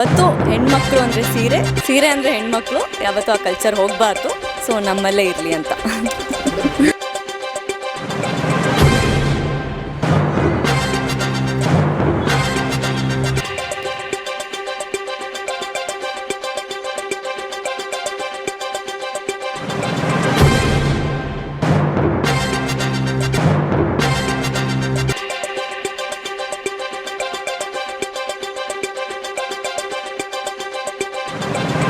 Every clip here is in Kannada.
ಮತ್ತು ಹೆಣ್ಮಕ್ಳು ಅಂದರೆ ಸೀರೆ ಸೀರೆ ಅಂದರೆ ಹೆಣ್ಮಕ್ಳು, ಯಾವತ್ತೂ ಆ ಕಲ್ಚರ್ ಹೋಗಬಾರ್ದು ಸೊ ನಮ್ಮಲ್ಲೇ ಇರಲಿ ಅಂತ. Thank you.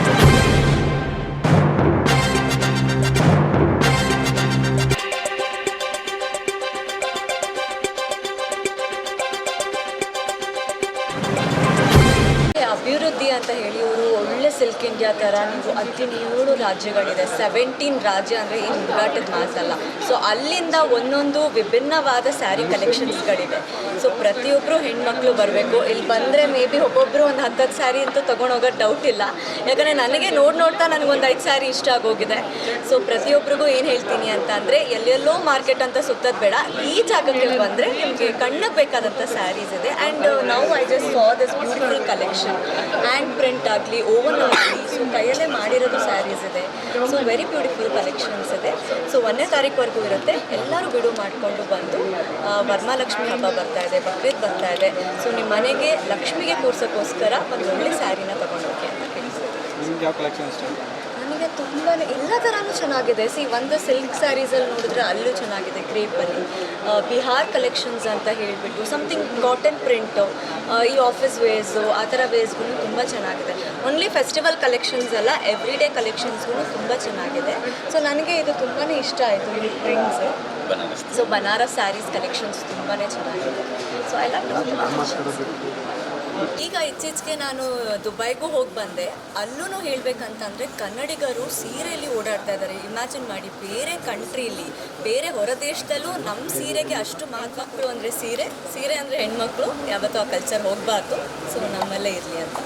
ಅಭಿವೃದ್ಧಿ ಅಂತ ಹೇಳಿ ಇವರು ಒಳ್ಳೆ ಸಿಲ್ಕ್ ಇಂಡಿಯಾ ಥರ ನೀವು ಹದಿನೇಳು ರಾಜ್ಯಗಳಿದೆ. ಸೆವೆಂಟೀನ್ ರಾಜ್ಯ ಅಂದರೆ ಏನು ಹುಡುಗಾಟದ ಮಾತಲ್ಲ. ಸೊ ಅಲ್ಲಿಂದ ಒಂದೊಂದು ವಿಭಿನ್ನವಾದ ಸ್ಯಾರಿ ಕಲೆಕ್ಷನ್ಸ್ಗಳಿದೆ ಸೊ ಪ್ರತಿಯೊಬ್ಬರು ಹೆಣ್ಮಕ್ಳು ಬರಬೇಕು. ಇಲ್ಲಿ ಬಂದರೆ ಮೇ ಬಿ ಒಬ್ಬೊಬ್ಬರು ಒಂದು ಹತ್ತತ್ತು ಸ್ಯಾರಿ ಅಂತೂ ತೊಗೊಂಡೋಗೋ ಡೌಟ್ ಇಲ್ಲ. ಯಾಕಂದರೆ ನನಗೆ ನೋಡಿ ನೋಡ್ತಾ ನನಗೊಂದು ಐದು ಸ್ಯಾರಿ ಇಷ್ಟ ಆಗೋಗಿದೆ. ಸೊ ಪ್ರತಿಯೊಬ್ಬರಿಗೂ ಏನು ಹೇಳ್ತೀನಿ ಅಂತ ಅಂದರೆ, ಎಲ್ಲೆಲ್ಲೋ ಮಾರ್ಕೆಟ್ ಅಂತ ಸುತ್ತೋದು ಬೇಡ. ಈ ಜಾಗಕ್ಕೆ ಬಂದರೆ ನಿಮಗೆ ಕಣ್ಣಿಗೆ ಬೇಕಾದಂಥ ಸ್ಯಾರೀಸ್ ಇದೆ. And now I just saw this beautiful collection hand print ಆಗಲಿ ಓವನ್ ಆಗಲಿ ಸೊ ಕೈಯಲ್ಲೇ ಮಾಡಿರೋದು ಸ್ಯಾರೀಸ್ ಇದೆ. ಸೊ ವೆರಿ ಬ್ಯೂಟಿಫುಲ್ ಕಲೆಕ್ಷನ್ಸ್ ಇದೆ. ಸೊ ಒಂದನೇ ತಾರೀಕುವರೆಗೂ ಇರುತ್ತೆ. ಎಲ್ಲರೂ ಬಿಡು ಮಾಡಿಕೊಂಡು ಬಂದು ವರ್ಮಾಲಕ್ಷ್ಮಿ ಹಬ್ಬ ಬರ್ತಾ ಇದೆ ಬಕ್ರೀದ್ ಬರ್ತಾ ಇದೆ. ಸೊ ನಿಮ್ಮ ಮನೆಗೆ ಲಕ್ಷ್ಮಿಗೆ ಕೂರ್ಸೋಕ್ಕೋಸ್ಕರ ಒಂದು ಒಳ್ಳೆ ಸ್ಯಾರಿನ ತೊಗೊಂಡೋಗಿ ಅಂತ ಹೇಳ್ತೀನಿ ನನಗೆ ತುಂಬಾ ಎಲ್ಲ ಥರನೂ ಚೆನ್ನಾಗಿದೆ. ಸಿ ಒಂದು ಸಿಲ್ಕ್ ಸ್ಯಾರೀಸಲ್ಲಿ ನೋಡಿದ್ರೆ ಅಲ್ಲೂ ಚೆನ್ನಾಗಿದೆ ಕ್ರೇಪಲ್ಲಿ ಬಿಹಾರ್ ಕಲೆಕ್ಷನ್ಸ್ ಅಂತ ಹೇಳಿಬಿಟ್ಟು ಸಮಥಿಂಗ್ ಕಾಟನ್ ಪ್ರಿಂಟು ಈ ಆಫೀಸ್ ವೇರ್ಸು ಆ ಥರ ವೇರ್ಸ್ಗೂ ತುಂಬ ಚೆನ್ನಾಗಿದೆ. ಓನ್ಲಿ ಫೆಸ್ಟಿವಲ್ ಕಲೆಕ್ಷನ್ಸ್ ಅಲ್ಲ ಎವ್ರಿ ಡೇ ಕಲೆಕ್ಷನ್ಸ್ಗೂ ತುಂಬ ಚೆನ್ನಾಗಿದೆ. ಸೊ ನನಗೆ ಇದು ತುಂಬಾ ಇಷ್ಟ ಆಯಿತು ಈ prints so Banaras saris collections ತುಂಬಾ ಚೆನ್ನಾಗಿದೆ. ಸೊ ಐ ಲವ್ ಈಗ ಇತ್ತೀಚೆಗೆ ನಾನು ದುಬೈಗೂ ಹೋಗಿ ಬಂದೆ. ಅಲ್ಲೂ ಹೇಳ್ಬೇಕಂತಂದರೆ ಕನ್ನಡಿಗರು ಸೀರೆಯಲ್ಲಿ ಓಡಾಡ್ತಾ ಇದ್ದಾರೆ. ಇಮ್ಯಾಜಿನ್ ಮಾಡಿ ಬೇರೆ ಕಂಟ್ರಿಲಿ ಬೇರೆ ಹೊರ ದೇಶದಲ್ಲೂ ನಮ್ಮ ಸೀರೆಗೆ ಅಷ್ಟು ಮಹತ್ವಗಳು ಅಂದರೆ ಸೀರೆ ಸೀರೆ ಅಂದರೆ ಹೆಣ್ಮಕ್ಳು ಯಾವತ್ತೂ ಆ ಕಲ್ಚರ್ ಹೋಗಬಾರ್ದು. ಸೊ ನಮ್ಮಲ್ಲೇ ಇರಲಿ ಅಂತ.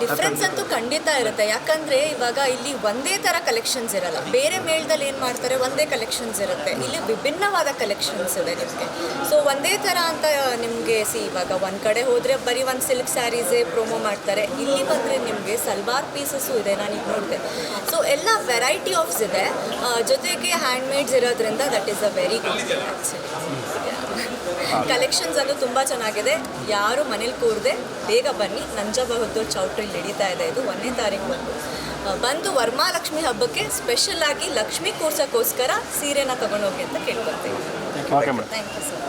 ಡಿಫ್ರೆನ್ಸ್ ಅಂತೂ ಖಂಡಿತ ಇರುತ್ತೆ. ಯಾಕಂದರೆ ಇವಾಗ ಇಲ್ಲಿ ಒಂದೇ ಥರ ಕಲೆಕ್ಷನ್ಸ್ ಇರಲ್ಲ. ಬೇರೆ ಮೇಳದಲ್ಲಿ ಏನು ಮಾಡ್ತಾರೆ? ಒಂದೇ ಕಲೆಕ್ಷನ್ಸ್ ಇರುತ್ತೆ. ಇಲ್ಲಿ ವಿಭಿನ್ನವಾದ ಕಲೆಕ್ಷನ್ಸ್ ಇದೆ ನಿಮಗೆ. ಸೊ ಒಂದೇ ಥರ ಅಂತ ನಿಮಗೆ ಸಿ ಇವಾಗ ಒಂದು ಕಡೆ ಹೋದರೆ ಬರೀ ಒಂದು ಸಿಲ್ಕ್ ಸ್ಯಾರೀಸೇ ಪ್ರೊಮೋ ಮಾಡ್ತಾರೆ. ಇಲ್ಲಿ ಬಂದರೆ ನಿಮಗೆ ಸಲ್ವಾರ್ ಪೀಸಸ್ಸು ಇದೆ. ನಾನು ಈಗ ನೋಡಿದೆ. ಸೊ ಎಲ್ಲ ವೆರೈಟಿ ಆಫ್ಸ್ ಇದೆ. ಜೊತೆಗೆ ಹ್ಯಾಂಡ್ ಮೇಡ್ಸ್ ಇರೋದ್ರಿಂದ that is a very good collections ಅದು ತುಂಬ ಚೆನ್ನಾಗಿದೆ. ಯಾರು ಮನೇಲಿ ಕೂರದೆ ಬೇಗ ಬನ್ನಿ. ನಂಜಬಹುದು ಚೌಟ್ರಿ ನಡೀತಾ ಇದೆ ಇದು ಒಂದನೇ ತಾರೀಕು ಬಂದು ಬಂದು ವರ್ಮಾಲಕ್ಷ್ಮಿ ಹಬ್ಬಕ್ಕೆ ಸ್ಪೆಷಲ್ ಆಗಿ ಲಕ್ಷ್ಮಿ ಕೂರ್ಸೋಕ್ಕೋಸ್ಕರ ಸೀರೆನ ತಗೊಂಡೋಗಿ ಅಂತ ಮೇಡಮ್ ಥ್ಯಾಂಕ್ ಯು ಸರ್